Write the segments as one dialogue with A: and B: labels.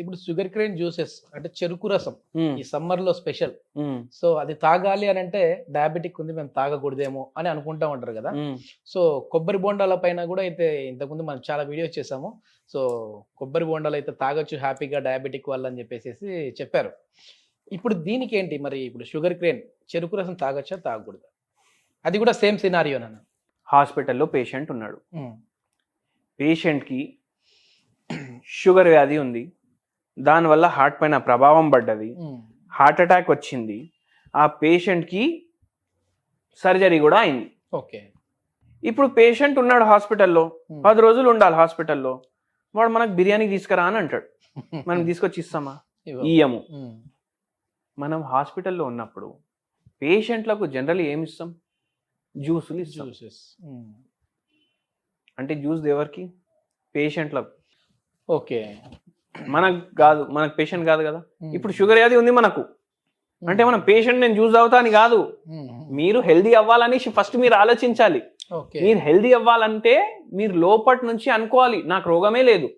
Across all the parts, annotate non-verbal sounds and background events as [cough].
A: ఇప్పుడు sugar crane juices అంటే చెరుకు రసం
B: ఉమ్,
A: ఈ సమ్మర్లో స్పెషల్ సో అది తాగాలి అని అంటే డయాబెటిక్ ఉంది మేము తాగకూడదేమో అని అనుకుంటా ఉంటారు కదా. సో కొబ్బరి బొండాల పైన కూడా అయితే ఇంతకుముందు మనం చాలా వీడియోస్ చేసాము సో కొబ్బరి బొండాలు అయితే తాగొచ్చు హ్యాపీగా డయాబెటిక్ వల్ల అని చెప్పేసి చెప్పారు. ఇప్పుడు దీనికి ఏంటి మరి ఇప్పుడు షుగర్ క్రేన్ చెరుకు రసం తాగొచ్చా తాగకూడదా? అది కూడా సేమ్ సినారియో నన్ను.
B: హాస్పిటల్లో పేషెంట్ ఉన్నాడు. పేషెంట్కి షుగర్ వ్యాధి ఉంది. దానివల్ల హార్ట్ పైన ప్రభావం పడ్డది. హార్ట్ అటాక్ వచ్చింది. ఆ పేషెంట్కి సర్జరీ కూడా అయింది.
A: ఓకే.
B: ఇప్పుడు పేషెంట్ ఉన్నాడు హాస్పిటల్లో పది రోజులు ఉండాలి హాస్పిటల్లో వాడు మనకు బిర్యానీ తీసుకురా అని అంటాడు. మనం [laughs] తీసుకొచ్చి ఇస్తామా ఇయ్యము. మనం హాస్పిటల్లో ఉన్నప్పుడు పేషెంట్లకు జనరల్ ఏమి ఇస్తాం? జ్యూసులు ఇస్తాం.
A: జ్యూసెస్
B: అంటే జ్యూస్ ఎవరికి పేషెంట్లకు
A: ఓకే.
B: మనకు కాదు మనకు పేషెంట్ కాదు కదా. ఇప్పుడు షుగర్ వ్యాధి ఉంది మనకు. అంటే మనం పేషెంట్ నేను జ్యూస్ అవుతా అని కాదు. మీరు హెల్దీ అవ్వాలని ఫస్ట్ మీరు ఆలోచించాలి. మీరు హెల్దీ అవ్వాలంటే మీరు లోపటి నుంచి అనుకోవాలి. నాకు రోగమే లేదు.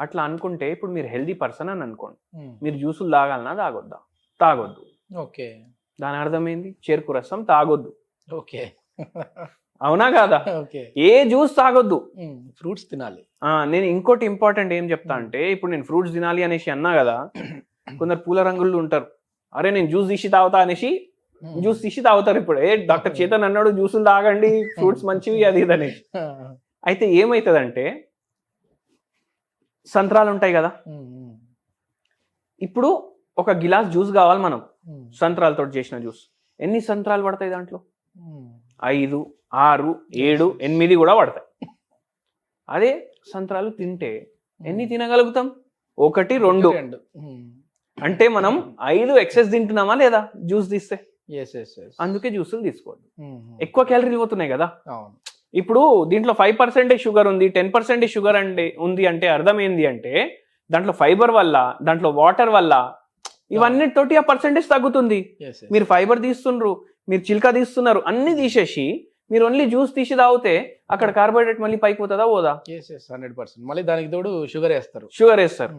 B: అట్లా అనుకుంటే ఇప్పుడు మీరు హెల్దీ పర్సన్ అని అనుకోండి. మీరు జ్యూసులు తాగాలన్నా తాగొద్దా? తాగొద్దు.
A: ఓకే.
B: దాని అర్థం ఏంది? చెరుకు రసం తాగొద్దు.
A: ఓకే. [laughs]
B: అవునా కాదా? ఏ జ్యూస్ తాగొద్దు.
A: ఫ్రూట్స్ తినాలి.
B: ఆ, నేను ఇంకోటి ఇంపార్టెంట్ ఏం చెప్తా అంటే ఇప్పుడు నేను ఫ్రూట్స్ తినాలి అనేసి అన్నా కదా [clears throat] కొందరు పూల రంగులు ఉంటారు. అరే నేను జ్యూస్ తీసి తాగుతా అనేసి జ్యూస్ తీసి తాగుతారు ఇప్పుడు. ఏ డాక్టర్ చేతన్ అన్నాడు జ్యూసులు తాగండి ఫ్రూట్స్ మంచివి అది ఇది అనేసి. అయితే ఏమవుతుందంటే సంత్రాలు ఉంటాయి కదా. ఇప్పుడు ఒక గిలాస్ జ్యూస్ కావాలి మనం. సంత్రాలతో చేసిన జ్యూస్. ఎన్ని సంత్రాలు పడతాయి దాంట్లో? ఐదు ఆరు ఏడు ఎనిమిది కూడా పడతాయి. అదే సంత్రాలు తింటే ఎన్ని తినగలుగుతాం? ఒకటి రెండు.
A: రెండు.
B: అంటే మనం ఐదు ఎక్సెస్ తింటున్నామా లేదా? జ్యూస్ తీస్తే. అందుకే జ్యూసులు తీసుకోవద్దు. ఎక్కువ క్యాలరీలు పోతున్నాయి కదా. ఇప్పుడు దీంట్లో ఫైవ్ పర్సెంటేజ్ షుగర్ ఉంది టెన్ పర్సెంటేజ్ షుగర్ అంటే ఉంది అంటే అర్థం ఏంది అంటే దాంట్లో ఫైబర్ వల్ల దాంట్లో వాటర్ వల్ల ఇవన్నిటితోటి ఆ పర్సెంటేజ్ తగ్గుతుంది. మీరు ఫైబర్ తీస్తుండ్రు మీరు చిల్కా తీస్తున్నారు అన్ని తీసేసి మీరు ఓన్లీ జ్యూస్ తీసి తాగితే అక్కడ కార్బోహైడ్రేట్ మళ్ళీ పైకి పోతుందా పోదా?
A: హండ్రెడ్ పర్సెంట్ మళ్ళీ దానికి తోడు షుగర్ వేస్తారు.
B: షుగర్ వేస్తారు.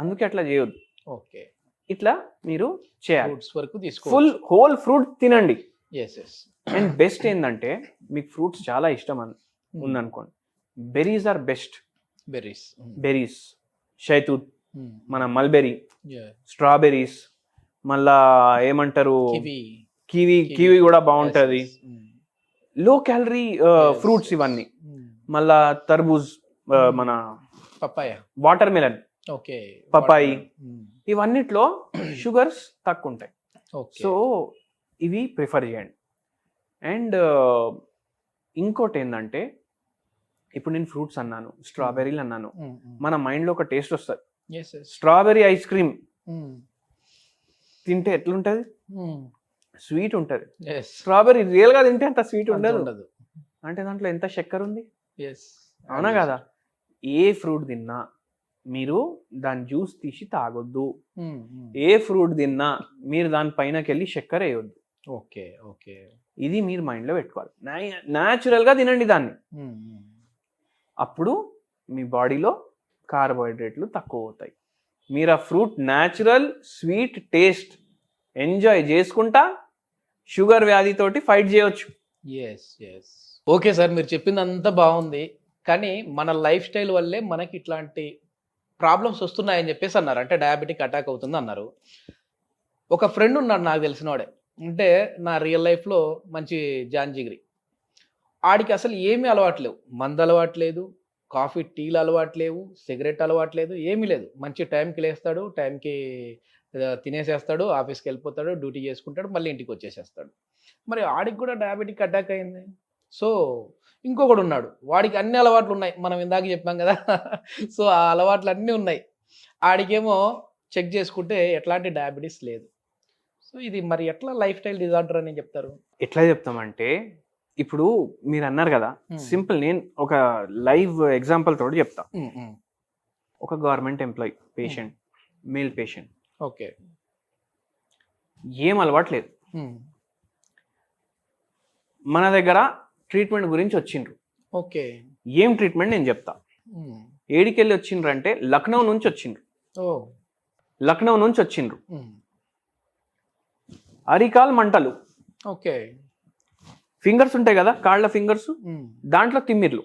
B: అందుకే అట్లా చేయొద్దు.
A: ఓకే
B: ఇట్లా మీరు చేయాలి.
A: ఫ్రూట్స్ వరకు తీసుకో
B: ఫుల్ హోల్ ఫ్రూట్ తినండి.
A: ఎస్ ఎస్
B: అండ్ బెస్ట్ ఏంటంటే మీకు ఫ్రూట్స్ చాలా ఇష్టం అని ఉందనుకోండి. Berries are best
A: berries
B: berries షైతూత్ మన మల్బెరీ స్ట్రాబెర్రీస్ మళ్ళా ఏమంటారు?
A: కివి
B: కివి కివి కూడా బాగుంటది. లో క్యాలరీ ఫ్రూట్స్ ఇవన్నీ. మళ్ళా తర్బూజ్ ఆ, మన
A: papaya
B: watermelon.
A: Okay.
B: Papaya. ఇవన్నిట్లో [clears throat] sugars తక్కువ ఉంటాయి సో ఇవి ప్రిఫర్ చేయండి. అండ్ ఇంకోటి ఏంటంటే ఇప్పుడు నేను ఫ్రూట్స్ అన్నాను స్ట్రాబెర్రీలు అన్నాను. మన మైండ్లో ఒక టేస్ట్ వస్తుంది. Strawberry ice cream. తింటే ఎట్లుంటది? స్వీట్ ఉంటుంది. స్ట్రాబెర్రీ రియల్గా తింటే అంత స్వీట్ ఉండదు.
A: ఉండదు.
B: అంటే దాంట్లో ఎంత చక్కెర ఉంది? అవునా కదా? ఏ ఫ్రూట్ తిన్నా మీరు దాని జ్యూస్ తీసి తాగొద్దు. ఏ ఫ్రూట్ తిన్నా మీరు దాని పైనకి వెళ్ళి చక్కెర వేయొద్దు.
A: Okay okay.
B: ఇది మీరు మైండ్లో పెట్టుకోవాలి. న్యాచురల్గా తినండి దాన్ని. అప్పుడు మీ బాడీలో కార్బోహైడ్రేట్లు తక్కువ అవుతాయి. మీరు ఆ fruit natural sweet taste enjoy చేసుకుంటా షుగర్ వ్యాధితోటి ఫైట్ చేయొచ్చు.
A: ఎస్ ఎస్ ఓకే సార్ మీరు చెప్పింది అంతా బాగుంది. కానీ మన లైఫ్ స్టైల్ వల్లే మనకి ఇట్లాంటి ప్రాబ్లమ్స్ వస్తున్నాయని చెప్పేసి అన్నారు. అంటే డయాబెటిక్ అటాక్ అవుతుంది అన్నారు. ఒక ఫ్రెండ్ ఉన్నాడు నాకు తెలిసినవాడే అంటే నా రియల్ లైఫ్లో మంచి జాంజిగిరి. ఆడికి అసలు ఏమీ అలవాటు లేవు మందు అలవాటు లేదు కాఫీ టీలు అలవాటు లేవు సిగరెట్ అలవాటు లేదు ఏమీ లేదు. మంచి టైంకి లేస్తాడు టైంకి తినేసేస్తాడు ఆఫీస్కి వెళ్ళిపోతాడు డ్యూటీ చేసుకుంటాడు మళ్ళీ ఇంటికి వచ్చేసేస్తాడు మరి ఆడికి కూడా డయాబెటిక్ అటాక్ అయింది. సో ఇంకొకడు ఉన్నాడు. వాడికి అన్ని అలవాట్లు ఉన్నాయి. మనం ఇందాక చెప్పాం కదా. [laughs] సో ఆ అలవాట్లు అన్నీ ఉన్నాయి. ఆడికేమో చెక్ చేసుకుంటే ఎట్లాంటి డయాబెటీస్ లేదు. సో ఇది మరి ఎట్లా లైఫ్ స్టైల్ డిజార్డర్ అని చెప్తారు?
B: ఎట్లా చెప్తామంటే ఇప్పుడు మీరు అన్నారు కదా. సింపుల్ నేను ఒక లైవ్ ఎగ్జాంపుల్ తోటి చెప్తా. ఒక government employee patient male patient.
A: Okay.
B: ఏం అలవాటు లేదు మన దగ్గర ట్రీట్మెంట్ గురించి వచ్చిండ్రు.
A: ఓకే.
B: ఏం ట్రీట్మెంట్ నేను చెప్తా. ఏడికెళ్ళి వచ్చిండ్రు అంటే లక్నో నుంచి వచ్చిండ్రు. లక్నో నుంచి వచ్చిండ్రు. అరికాల్ మంటలు.
A: ఓకే.
B: ఫింగర్స్ ఉంటాయి కదా కాళ్ళ ఫింగర్స్. దాంట్లో తిమ్మిర్లు.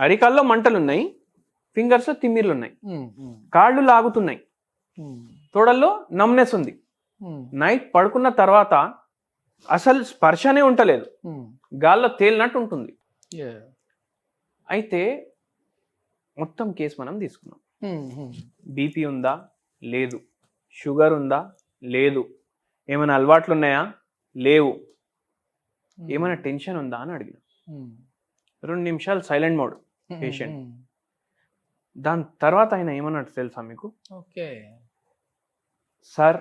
B: అరికాల్లో మంటలు ఉన్నాయి ఫింగర్స్లో తిమ్మిర్లు ఉన్నాయి. కాళ్ళు లాగుతున్నాయి. తోడల్లో నమ్నెస్ ఉంది. నైట్ పడుకున్న తర్వాత అసలు స్పర్శనే ఉంటలేదు
A: ఉమ్.
B: గాల్లో తేలినట్టు ఉంటుంది. అయితే మొత్తం కేసు మనం తీసుకున్నాం. బీపీ ఉందా లేదు షుగర్ ఉందా లేదు ఏమైనా అలవాట్లు ఉన్నాయా లేవు ఏమైనా టెన్షన్ ఉందా అని అడిగిన. రెండు నిమిషాలు సైలెంట్ మోడ్.
A: ఉమ్.
B: దాని తర్వాత ఆయన ఏమన్నట్టు తెలుసా మీకు
A: ఓకే
B: సార్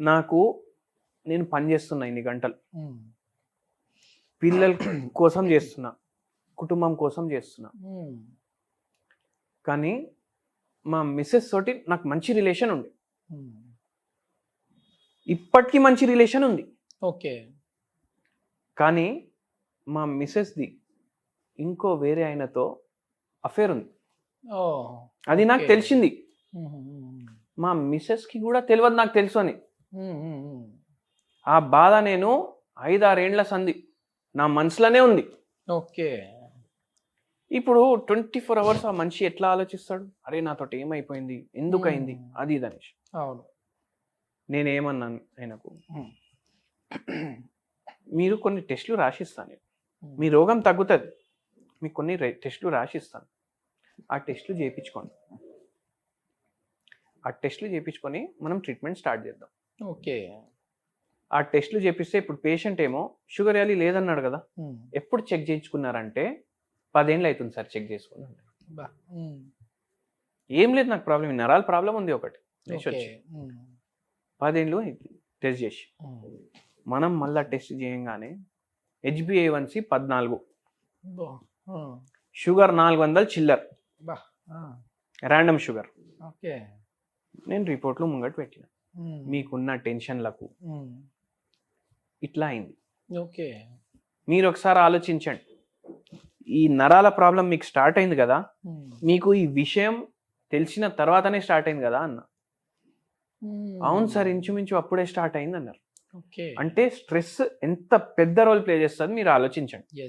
B: నాకు నేను పని చేస్తున్నా ఇన్ని గంటలు. పిల్లల కోసం చేస్తున్నా కుటుంబం కోసం చేస్తున్నా. కానీ మా మిస్సెస్ తోటి నాకు మంచి రిలేషన్ ఉంది. ఇప్పటికీ మంచి రిలేషన్ ఉంది
A: ఓకే
B: కానీ మా మిస్సెస్ది ఇంకో వేరే ఆయనతో అఫేర్ ఉంది అది నాకు. తెలిసింది. మా మిస్సెస్కి కూడా తెలియదు నాకు తెలుసు అని. ఆ బాధ నేను ఐదారేండ్ల సంధి. నా మనసులోనే ఉంది.
A: ఓకే.
B: ఇప్పుడు ట్వంటీ ఫోర్ అవర్స్ ఆ మనిషి ఎట్లా ఆలోచిస్తాడు? అరే నాతోటి ఏమైపోయింది? ఎందుకు అయింది
A: Hmm.
B: అది ఇది అనేసి.
A: అవును.
B: నేనేమన్నాను ఆయనకు. మీరు కొన్ని టెస్టులు రాసిస్తాను మీ రోగం తగ్గుతుంది. మీకు కొన్ని టెస్టులు రాసిస్తాను. ఆ టెస్టులు చేయించుకోండి. ఆ టెస్టులు చేయించుకొని మనం ట్రీట్మెంట్ స్టార్ట్ చేద్దాం
A: ఓకే
B: ఆ టెస్టులు చేపిస్తే ఇప్పుడు పేషెంట్ ఏమో షుగర్ వ్యాలీ లేదన్నాడు కదా. ఎప్పుడు చెక్ చేయించుకున్నారంటే పదేళ్ళు అవుతుంది సార్ చెక్ చేసుకుని అన్నాడు.
A: బా. ఉమ్.
B: ఏం లేదు నాకు ప్రాబ్లం నరాల ప్రాబ్లం ఉంది ఒకటి. పదేళ్ళు టెస్ట్ చేసి. మనం మళ్ళా టెస్ట్ చేయంగానే హెచ్బిఏవన్సి పద్నాలుగు. షుగర్ నాలుగు వందలు చిల్లర్. ర్యాండమ్ షుగర్
A: ఓకే
B: నేను రిపోర్ట్లు ముంగట పెట్టిన. మీకున్న టెన్షన్లకు. ఇట్లా అయింది.
A: ఓకే.
B: మీరు ఒకసారి ఆలోచించండి. ఈ నరాల ప్రాబ్లం మీకు స్టార్ట్ అయింది కదా. మీకు ఈ విషయం తెలిసిన తర్వాతనే స్టార్ట్ అయింది కదా అన్న. అవును సార్ ఇంచుమించు అప్పుడే స్టార్ట్ అయింది అన్నారు. అంటే స్ట్రెస్ ఎంత పెద్ద రోల్ ప్లే చేస్తుంది మీరు ఆలోచించండి.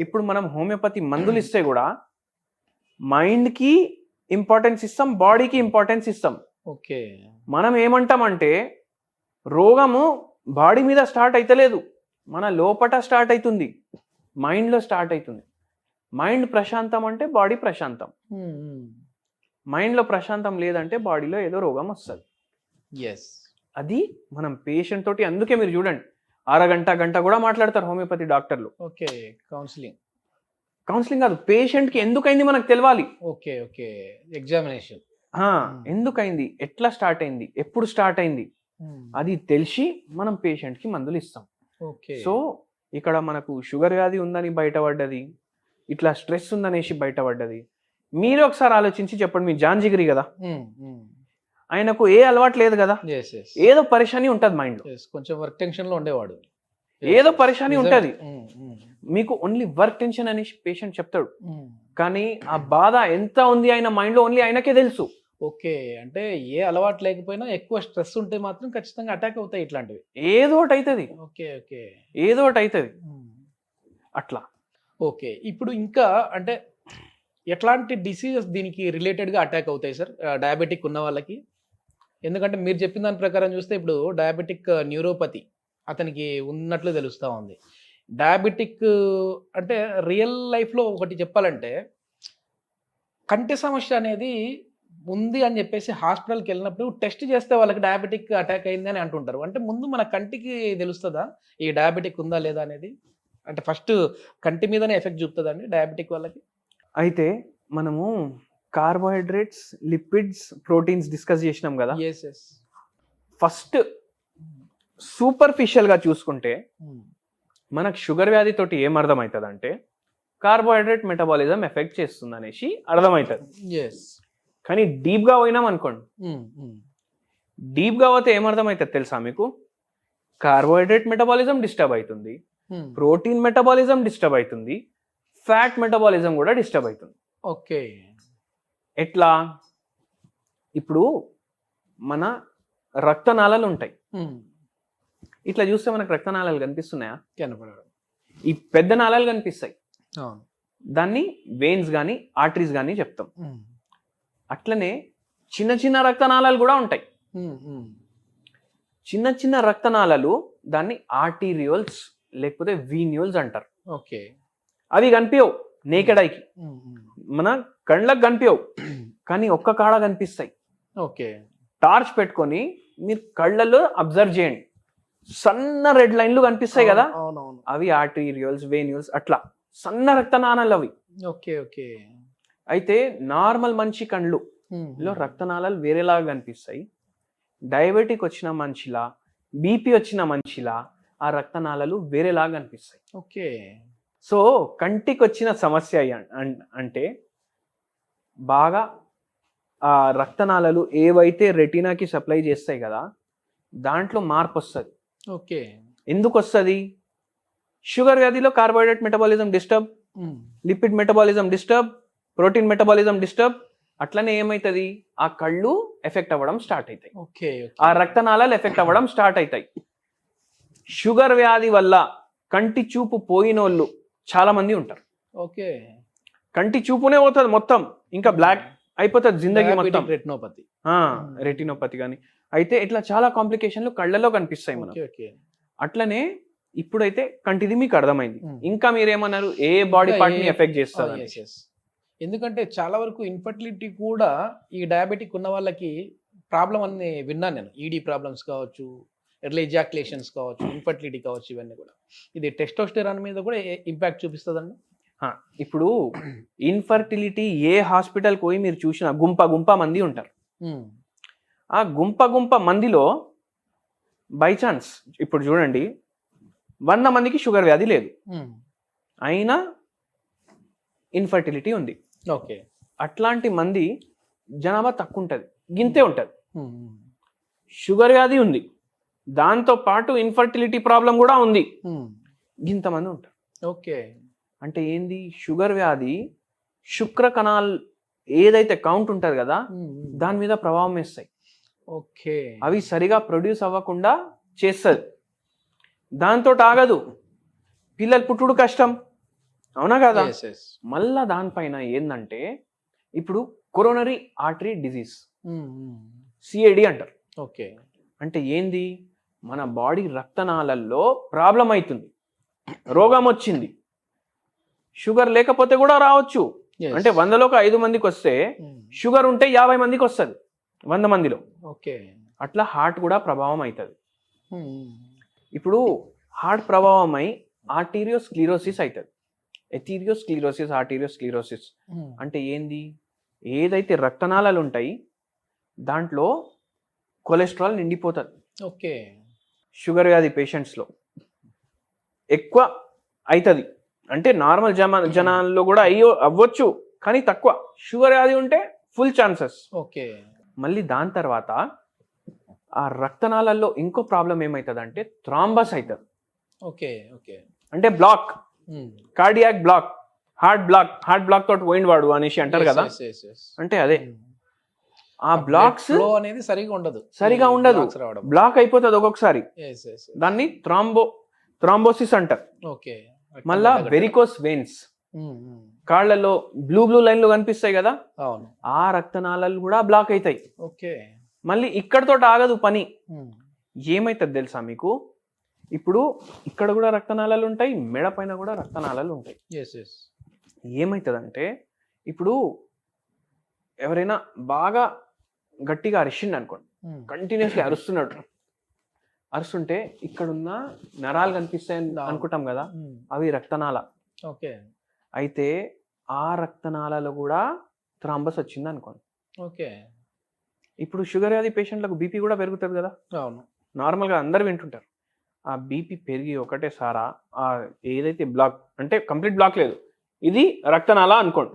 B: ఇప్పుడు మనం హోమియోపతి మందులు ఇస్తే కూడా మైండ్కి ఇంపార్టెన్స్ ఇస్తాం బాడీకి ఇంపార్టెన్స్ ఇస్తాం.
A: ఓకే.
B: మనం ఏమంటామంటే రోగము బాడీ మీద స్టార్ట్ అయితలేదు. మన లోపట స్టార్ట్ అవుతుంది మైండ్లో స్టార్ట్ అవుతుంది మైండ్ ప్రశాంతం అంటే బాడీ ప్రశాంతం. మైండ్లో ప్రశాంతం లేదంటే బాడీలో ఏదో రోగం వస్తుంది.
A: ఎస్
B: అది మనం పేషెంట్ తోటి అందుకే మీరు చూడండి. అరగంట గంట కూడా మాట్లాడతారు హోమియోపతి డాక్టర్లు.
A: Okay counselling.
B: కౌన్సిలింగ్ కాదు పేషెంట్కి ఎందుకైంది మనకు తెలవాలి?
A: Okay okay. ఎగ్జామినేషన్.
B: ఎందుకైంది? ఎట్లా స్టార్ట్ అయింది? ఎప్పుడు స్టార్ట్ అయింది? అది తెలిసి మనం పేషెంట్కి మందులు ఇస్తాం.
A: ఓకే.
B: సో ఇక్కడ మనకు షుగర్ వ్యాధి ఉందని బయటపడ్డది ఇట్లా స్ట్రెస్ ఉందనేసి బయటపడ్డది. మీరు ఒకసారి ఆలోచించి చెప్పండి మీ జాంజిగిరి కదా? ఆయనకు ఏ అలవాటు లేదు కదా? ఏదో పరిశాని ఉంటుంది
A: ఎస్ కొంచెం వర్క్ టెన్షన్లో ఉండేవాడు
B: ఏదో పరిశాని. ఉంటుంది. మీకు ఓన్లీ వర్క్ టెన్షన్ అనేసి పేషెంట్ చెప్తాడు. కానీ ఆ బాధ ఎంత ఉంది ఆయన మైండ్లో ఓన్లీ ఆయనకే తెలుసు.
A: ఓకే. అంటే ఏ అలవాటు లేకపోయినా ఎక్కువ స్ట్రెస్ ఉంటే మాత్రం ఖచ్చితంగా అటాక్ అవుతాయి ఇట్లాంటివి.
B: ఏదో ఒకటి అవుతుంది
A: ఓకే ఓకే.
B: ఏదో ఒకటి అవుతుంది. అట్లా.
A: ఓకే. ఇప్పుడు ఇంకా అంటే ఎట్లాంటి డిసీజెస్ దీనికి రిలేటెడ్గా అటాక్ అవుతాయి సార్? డయాబెటిక్ ఉన్న వాళ్ళకి. ఎందుకంటే మీరు చెప్పిన దాని ప్రకారం చూస్తే ఇప్పుడు డయాబెటిక్ న్యూరోపతి అతనికి ఉన్నట్లు తెలుస్తూ ఉంది. డయాబెటిక్ అంటే రియల్ లైఫ్లో ఒకటి చెప్పాలంటే కంటి సమస్య అనేది ఉంది అని చెప్పేసి హాస్పిటల్కి వెళ్ళినప్పుడు టెస్ట్ చేస్తే వాళ్ళకి డయాబెటిక్ అటాక్ అయింది అని అంటుంటారు. అంటే ముందు మన కంటికి తెలుస్తుందా? ఈ డయాబెటిక్ ఉందా లేదా అనేది? అంటే ఫస్ట్ కంటి మీదనే ఎఫెక్ట్ చూపుతుందండి డయాబెటిక్ వాళ్ళకి?
B: అయితే మనము కార్బోహైడ్రేట్స్ లిపిడ్స్ ప్రోటీన్స్ డిస్కస్ చేసినాం కదా?
A: ఎస్ ఎస్
B: ఫస్ట్ సూపర్ఫిషియల్గా చూసుకుంటే మనకు షుగర్ వ్యాధితోటి ఏం అర్థమవుతుంది అంటే కార్బోహైడ్రేట్ మెటబాలిజం ఎఫెక్ట్ చేస్తుంది అనేసి అర్థమవుతుంది.
A: ఎస్
B: కానీ డీప్గా పోయినాం అనుకోండి. డీప్గా పోతే ఏమర్థమవుతుంది తెలుసా మీకు? కార్బోహైడ్రేట్ మెటబాలిజం డిస్టర్బ్ అవుతుంది. ప్రోటీన్ మెటబాలిజం డిస్టర్బ్ అవుతుంది. ఫ్యాట్ మెటబాలిజం కూడా డిస్టర్బ్ అవుతుంది.
A: ఓకే.
B: ఎట్లా? ఇప్పుడు మన రక్తనాళాలు ఉంటాయి. ఇట్లా చూస్తే మనకు రక్తనాళాలు కనిపిస్తున్నాయా? ఈ పెద్ద నాళాలు కనిపిస్తాయి. దాన్ని వెయిన్స్ కానీ ఆర్టరీస్ కానీ చెప్తాం. అట్లనే చిన్న చిన్న రక్తనాళాలు కూడా ఉంటాయి. చిన్న చిన్న రక్తనాళాలు దాన్ని ఆర్టీరియోల్స్ లేకపోతే వీన్యూల్స్ అంటారు.
A: ఓకే.
B: అవి కనిపించవు నేకెడ్ ఐకి మన కళ్ళకు కనిపించవు కానీ ఒక్క కాడ కనిపిస్తాయి.
A: ఓకే.
B: టార్చ్ పెట్టుకొని మీరు కళ్ళల్లో అబ్జర్వ్ చేయండి. సన్న రెడ్ లైన్లు కనిపిస్తాయి కదా? అవి ఆర్టీరియోల్స్ వేన్యూల్స్ అట్లా. సన్న రక్తనాళాలు అవి.
A: Okay okay.
B: అయితే నార్మల్ మనిషి కళ్ళు లో రక్తనాళాలు వేరేలాగా కనిపిస్తాయి. డయాబెటిక్ వచ్చిన మనిషిలా బీపీ వచ్చిన మనిషిలా ఆ రక్తనాళాలు వేరేలాగా కనిపిస్తాయి.
A: ఓకే.
B: సో కంటికి వచ్చిన సమస్య అంటే బాగా ఆ రక్తనాళాలు ఏవైతే రెటీనాకి సప్లై చేస్తాయి కదా దాంట్లో మార్పు వస్తుంది.
A: ఓకే.
B: ఎందుకు వస్తుంది? Sugar వ్యాధిలో carbohydrate metabolism disturb lipid metabolism disturb protein metabolism disturb అట్లనే ఏమవుతుంది ఆ కళ్ళు ఎఫెక్ట్ అవ్వడం స్టార్ట్ అవుతాయి
A: ఓకే
B: ఆ రక్తనాళాలు ఎఫెక్ట్ అవ్వడం స్టార్ట్ అవుతాయి షుగర్ వ్యాధి వల్ల కంటి చూపు పోయినోళ్ళు చాలా మంది ఉంటారు.
A: ఓకే.
B: కంటి చూపునే పోతుంది మొత్తం. ఇంకా బ్లాక్ అయిపోతుంది జిందగీ మొత్తం.
A: రెటినోపతి
B: రెటినోపతి కానీ అయితే ఇట్లా చాలా కాంప్లికేషన్లు కళ్ళలో కనిపిస్తాయి మనం
A: ఓకే ఓకే.
B: అట్లనే ఇప్పుడైతే కంటిది మీకు అర్థమైంది. ఇంకా మీరేమన్నారు? ఏ బాడీ
A: పార్ట్ని
B: ఎఫెక్ట్ చేస్తారు.
A: ఎందుకంటే చాలా వరకు ఇన్ఫర్టిలిటీ కూడా ఈ డయాబెటిక్ ఉన్న వాళ్ళకి ప్రాబ్లం అని విన్నాను నేను. ఈడీ ప్రాబ్లమ్స్ కావచ్చు ఎర్లీ ఎజాక్యులేషన్స్ కావచ్చు ఇన్ఫర్టిలిటీ కావచ్చు ఇవన్నీ కూడా. ఇది టెస్టోస్టెరాన్ మీద కూడా ఇంపాక్ట్ చూపిస్తుందండి?
B: ఇప్పుడు ఇన్ఫర్టిలిటీ ఏ హాస్పిటల్ పోయి మీరు చూసినా గుంప గుంప మంది ఉంటారు. ఆ గుంప గుంప మందిలో బై ఛాన్స్ ఇప్పుడు చూడండి వంద మందికి షుగర్ వ్యాధి లేదు. అయినా ఇన్ఫర్టిలిటీ ఉంది.
A: ఓకే.
B: అట్లాంటి మంది జనాభా తక్కువ ఉంటుంది. గింతే ఉంటుంది షుగర్ వ్యాధి ఉంది దాంతో పాటు ఇన్ఫర్టిలిటీ ప్రాబ్లం కూడా ఉంది. ఇంతమంది ఉంటారు.
A: ఓకే.
B: అంటే ఏంది? షుగర్ వ్యాధి శుక్ర కణాల్ ఏదైతే కౌంట్ ఉంటుంది కదా దాని మీద ప్రభావం వేస్తాయి.
A: ఓకే.
B: అవి సరిగా ప్రొడ్యూస్ అవ్వకుండా చేస్తుంది. దాంతో ఆగదు. పిల్లలు పుట్టుడు కష్టం. అవునా కదా? మళ్ళా దానిపైన ఏంటంటే ఇప్పుడు కొరోనరీ ఆర్టరీ డిజీజ్ సిఐడి అంటారు.
A: ఓకే
B: అంటే ఏంది? మన బాడీ రక్తనాళల్లో ప్రాబ్లం అవుతుంది రోగం వచ్చింది. షుగర్ లేకపోతే కూడా రావచ్చు. అంటే వందలో ఒక ఐదు మందికి వస్తే షుగర్ ఉంటే యాభై మందికి వస్తుంది. వంద మందిలో.
A: ఓకే
B: అట్లా హార్ట్ కూడా ప్రభావం అవుతుంది ఇప్పుడు హార్ట్ ప్రభావం అయి ఆర్టీరియో స్క్లీరోసిస్ అవుతుంది ఎథీరియో స్క్లీరోసిస్ ఆర్టీరియో స్క్లీరోసిస్ అంటే ఏంది? ఏదైతే రక్తనాళాలు ఉంటాయి దాంట్లో కొలెస్ట్రాల్ నిండిపోతుంది.
A: ఓకే.
B: షుగర్ వ్యాధి పేషెంట్స్లో ఎక్కువ అవుతుంది అంటే నార్మల్ జమ జనాల్లో కూడా అయ్యో అవ్వచ్చు కానీ తక్కువ. షుగర్ వ్యాధి ఉంటే ఫుల్ ఛాన్సెస్.
A: ఓకే.
B: మళ్ళీ దాని తర్వాత ఆ రక్తనాళాల్లో ఇంకో ప్రాబ్లం ఏమవుతుంది అంటే థ్రాంబస్ అవుతుంది
A: ఓకే ఓకే.
B: అంటే block. Cardiac block heart block heart block తోటి పోయింది వాడు అనేసి అంటారు కదా? అంటే అదే. ఆ బ్లాక్స్
A: అనేది సరిగా ఉండదు.
B: సరిగా ఉండదు.
A: Blocks రావడం.
B: బ్లాక్ అయిపోతుంది ఒక్కొక్కసారి. దాన్ని థ్రాంబో థ్రాంబోసిస్ అంటారు.
A: ఓకే
B: మళ్ళా వెరికోస్ వెయిన్స్
A: ఉమ్, ఉమ్.
B: కాళ్ళలో బ్లూ బ్లూ లైన్లు కనిపిస్తాయి కదా?
A: అవును.
B: ఆ రక్తనాళాలు కూడా బ్లాక్ అవుతాయి.
A: ఓకే
B: మళ్ళీ ఇక్కడతో ఆగదు పని. ఏమైతుంది తెలుసా మీకు? ఇప్పుడు ఇక్కడ కూడా రక్తనాళాలు ఉంటాయి మెడ పైన కూడా రక్తనాళాలు ఉంటాయి. ఏమవుతుందంటే ఇప్పుడు ఎవరైనా బాగా గట్టిగా అరిచిండు అనుకోండి కంటిన్యూస్లీ [coughs] అరుస్తున్నాడు అరుస్తుంటే ఇక్కడున్న నరాలు కనిపిస్తాయని అనుకుంటాం కదా
A: ఉమ్,
B: అవి రక్తనాళ.
A: ఓకే
B: అయితే ఆ రక్తనాళాలు కూడా థ్రాంబస్ వచ్చింది అనుకోండి.
A: ఓకే
B: ఇప్పుడు షుగర్ వ్యాధి పేషెంట్లకు బీపీ కూడా పెరుగుతుంది కదా.
A: అవును.
B: నార్మల్గా అందరు వింటుంటారు. ఆ బీపీ పెరిగి ఒకటే సారా ఆ ఏదైతే బ్లాక్ అంటే కంప్లీట్ బ్లాక్ లేదు. ఇది రక్తనాళ అనుకోండి.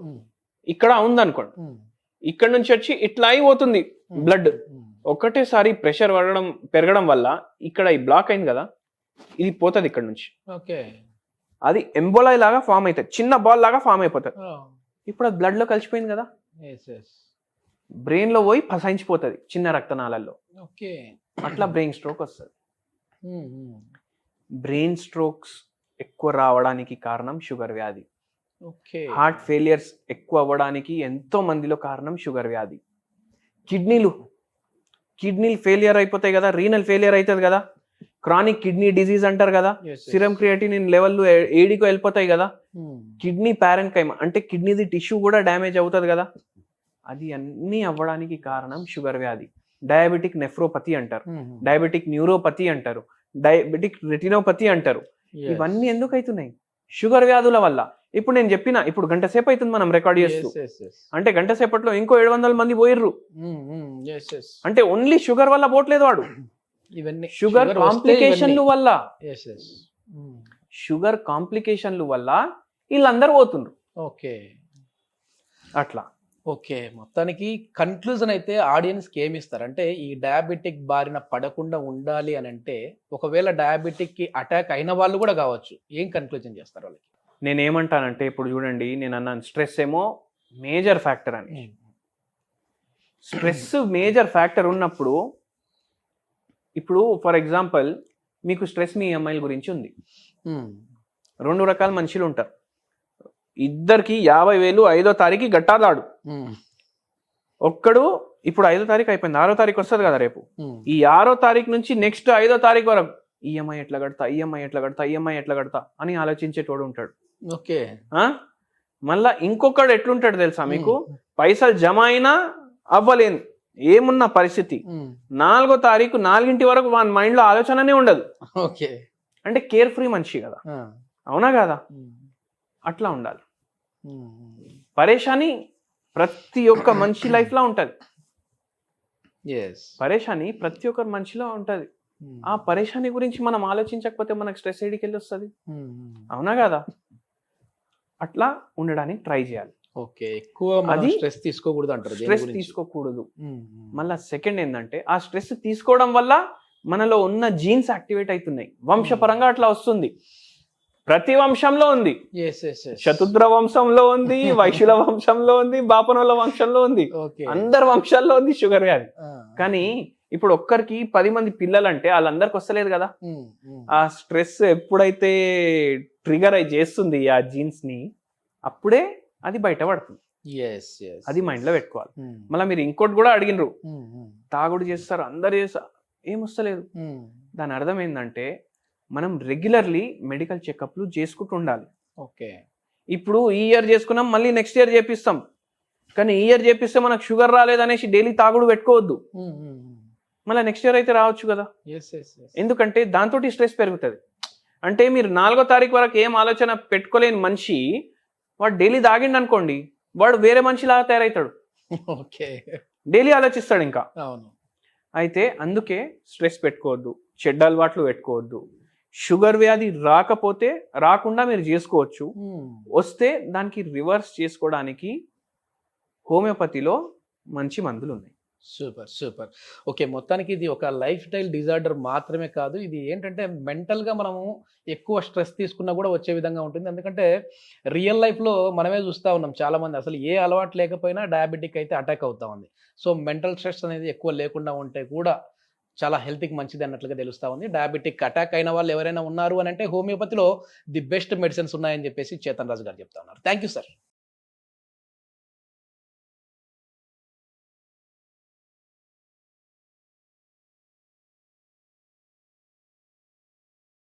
B: ఇక్కడ ఉంది అనుకోండి
A: ఉమ్,
B: ఇక్కడ నుంచి వచ్చి ఇట్లా అయిపోతుంది బ్లడ్. ఒకటేసారి ప్రెషర్ పడడం పెరగడం వల్ల ఇక్కడ ఈ బ్లాక్ అయింది కదా ఇది పోతుంది ఇక్కడ నుంచి.
A: ఓకే.
B: అది ఎంబోలాయ్ లాగా ఫామ్ అవుతుంది చిన్న బాల్ లాగా ఫామ్ అయిపోతుంది. ఇప్పుడు అది blood లో కలిసిపోయింది కదా. Brain లో పోయి పసాయించిపోతుంది చిన్న రక్తనాళాల్లో.
A: ఓకే.
B: అట్లా బ్రెయిన్ స్ట్రోక్ వస్తుంది. బ్రెయిన్ స్ట్రోక్స్ ఎక్కువ రావడానికి కారణం షుగర్ వ్యాధి.
A: ఓకే.
B: హార్ట్ ఫెయిలియర్స్ ఎక్కువ అవ్వడానికి ఎంతో మందిలో కారణం షుగర్ వ్యాధి. కిడ్నీలు కిడ్నీలు ఫెయిలియర్ అయిపోతాయి కదా రీనల్ ఫెయిలియర్ అవుతుంది కదా క్రానిక్ కిడ్నీ డిసీజ్ అంటారు కదా సిరం క్రియేటినిన్ లెవెల్ ఏడికో వెళ్ళిపోతాయి కదా కిడ్నీ ప్యారెంకైమ్ అంటే కిడ్నీది టిష్యూ కూడా డ్యామేజ్ అవుతుంది కదా అది అన్నీ అవ్వడానికి కారణం షుగర్ వ్యాధి. డయాబెటిక్ నెఫ్రోపతి అంటారు. డయాబెటిక్ న్యూరోపతి అంటారు. డయాబెటిక్ రెటినోపతి అంటారు. ఇవన్నీ ఎందుకు అవుతున్నాయి షుగర్ వ్యాధుల వల్ల. ఇప్పుడు నేను చెప్పిన ఇప్పుడు గంట సేపు అవుతుంది మనం రికార్డ్ చేస్తూ. అంటే గంట సేపట్లో ఇంకో ఏడు వందల మంది పోయిర్రు. అంటే ఓన్లీ షుగర్ వల్ల పోవట్లేదు వాడు.
A: ఇవన్నీ
B: షుగర్ కాంప్లికేషన్లు వల్ల. షుగర్ కాంప్లికేషన్లు వల్ల వీళ్ళందరూ పోతుండ్రు.
A: ఓకే.
B: అట్లా.
A: ఓకే. మొత్తానికి కన్క్లూజన్ అయితే ఆడియన్స్కి ఏమి ఇస్తారు? అంటే ఈ డయాబెటిక్ బారిన పడకుండా ఉండాలి అని అంటే ఒకవేళ డయాబెటిక్కి అటాక్ అయిన వాళ్ళు కూడా కావచ్చు. ఏం కన్క్లూజన్ చేస్తారు వాళ్ళకి?
B: నేను ఏమంటానంటే ఇప్పుడు చూడండి నేను అన్నాను స్ట్రెస్ ఏమో మేజర్ ఫ్యాక్టర్ అని. స్ట్రెస్ మేజర్ ఫ్యాక్టర్ ఉన్నప్పుడు ఇప్పుడు ఫర్ ఎగ్జాంపుల్ మీకు స్ట్రెస్ మీ అమ్మాయిల గురించి ఉంది. రెండు రకాల మనుషులు ఉంటారు. ఇద్దరికి యాభై వేలు ఐదో తారీఖు గట్టాదాడు. ఒక్కడు ఇప్పుడు ఐదో తారీఖు అయిపోయింది ఆరో తారీఖు వస్తుంది కదా రేపు. ఈ ఆరో తారీఖు నుంచి నెక్స్ట్ ఐదో తారీఖు వరకు ఈఎంఐ ఎట్లా కడతా ఈఎంఐ ఎట్లా కడతా ఈఎంఐ ఎట్లా కడతా అని ఆలోచించేటోడు ఉంటాడు.
A: ఓకే?
B: మళ్ళా ఇంకొకడు ఎట్లుంటాడు తెలుసా మీకు? పైసలు జమ అయినా అవ్వలేను ఏమున్న పరిస్థితి. నాలుగో తారీఖు నాలుగింటి వరకు వాని మైండ్లో ఆలోచననే ఉండదు.
A: ఓకే.
B: అంటే కేర్ ఫ్రీ మనిషి కదా. అవునా కదా? అట్లా ఉండాలి. పరేషాని ప్రతి ఒక్క మనిషి లైఫ్లో ఉంటది పరేషాని ప్రతి ఒక్కరి మనిషిలో ఉంటది. ఆ పరేషాని గురించి మనం ఆలోచించకపోతే మనకు స్ట్రెస్ ఏడికి వెళ్ళి వస్తుంది అవునా కదా? అట్లా ఉండడానికి ట్రై చేయాలి.
A: ఓకే ఎక్కువ
B: అది
A: స్ట్రెస్ తీసుకోకూడదు అంటారు
B: స్ట్రెస్? తీసుకోకూడదు. మళ్ళా సెకండ్ ఏంటంటే ఆ స్ట్రెస్ తీసుకోవడం వల్ల మనలో ఉన్న జీన్స్ యాక్టివేట్ అవుతున్నాయి. వంశపరంగా అట్లా వస్తుంది. ప్రతి వంశంలో ఉంది. శతుద్ర వంశంలో ఉంది [laughs] వైశ్యుల వంశంలో ఉంది బాపనుల వంశంలో ఉంది. అందరి వంశాల్లో ఉంది షుగర్ వ్యాధి. కానీ ఇప్పుడు ఒక్కరికి పది మంది పిల్లలంటే వాళ్ళందరికి వస్తలేదు కదా.
A: ఉమ్, ఉమ్.
B: ఆ స్ట్రెస్ ఎప్పుడైతే ట్రిగర్ అయి చేస్తుంది ఆ జీన్స్ని అప్పుడే అది బయటపడుతుంది. అది మైండ్లో పెట్టుకోవాలి.
A: ఉమ్,
B: మళ్ళీ మీరు ఇంకోటి కూడా అడిగినరు. తాగుడు చేస్తారు అందరు చేస్తారు ఏం వస్తలేదు. దాని అర్థం ఏంటంటే మనం రెగ్యులర్లీ మెడికల్ చెకప్లు చేసుకుంటూ ఉండాలి
A: ఓకే.
B: ఇప్పుడు ఈ ఇయర్ చేసుకున్నాం మళ్ళీ నెక్స్ట్ ఇయర్ చేపిస్తాం. కానీ ఈ ఇయర్ చేపిస్తే మనకు షుగర్ రాలేదనేసి డైలీ తాగుడు పెట్టుకోవద్దు. మళ్ళీ నెక్స్ట్ ఇయర్ అయితే రావచ్చు కదా. ఎందుకంటే దాంతో స్ట్రెస్ పెరుగుతుంది. అంటే మీరు నాలుగో తారీఖు వరకు ఏం ఆలోచన పెట్టుకోలేని మనిషి వాడు డైలీ తాగిండు అనుకోండి వాడు వేరే మనిషిలాగా తయారవుతాడు
A: ఓకే.
B: డైలీ ఆలోచిస్తాడు ఇంకా.
A: అవును.
B: అయితే అందుకే స్ట్రెస్ పెట్టుకోవద్దు చెడ్డ అలవాట్లు పెట్టుకోవద్దు. షుగర్ వ్యాధి రాకపోతే రాకుండా మీరు చేసుకోవచ్చు.
A: ఉమ్.
B: వస్తే దానికి రివర్స్ చేసుకోవడానికి హోమియోపతిలో మంచి మందులు ఉన్నాయి
A: సూపర్ సూపర్. ఓకే మొత్తానికి ఇది ఒక లైఫ్ స్టైల్ డిజార్డర్ మాత్రమే కాదు. ఇది ఏంటంటే మెంటల్గా మనము ఎక్కువ స్ట్రెస్ తీసుకున్నా కూడా వచ్చే విధంగా ఉంటుంది. ఎందుకంటే రియల్ లైఫ్లో మనమే చూస్తూ ఉన్నాం చాలామంది. అసలు ఏ అలవాటు లేకపోయినా డయాబెటిక్ అయితే అటాక్ అవుతా ఉంది. సో మెంటల్ స్ట్రెస్ అనేది ఎక్కువ లేకుండా ఉంటే కూడా చాలా హెల్త్కి మంచిది అన్నట్లుగా తెలుస్తూ ఉంది. డయాబెటిక్ అటాక్ అయిన వాళ్ళు ఎవరైనా ఉన్నారు అని అంటే హోమియోపతిలో ది బెస్ట్ మెడిసిన్స్ ఉన్నాయని చెప్పేసి చేతన్ రాజు గారు చెప్తా ఉన్నారు. Thank you sir.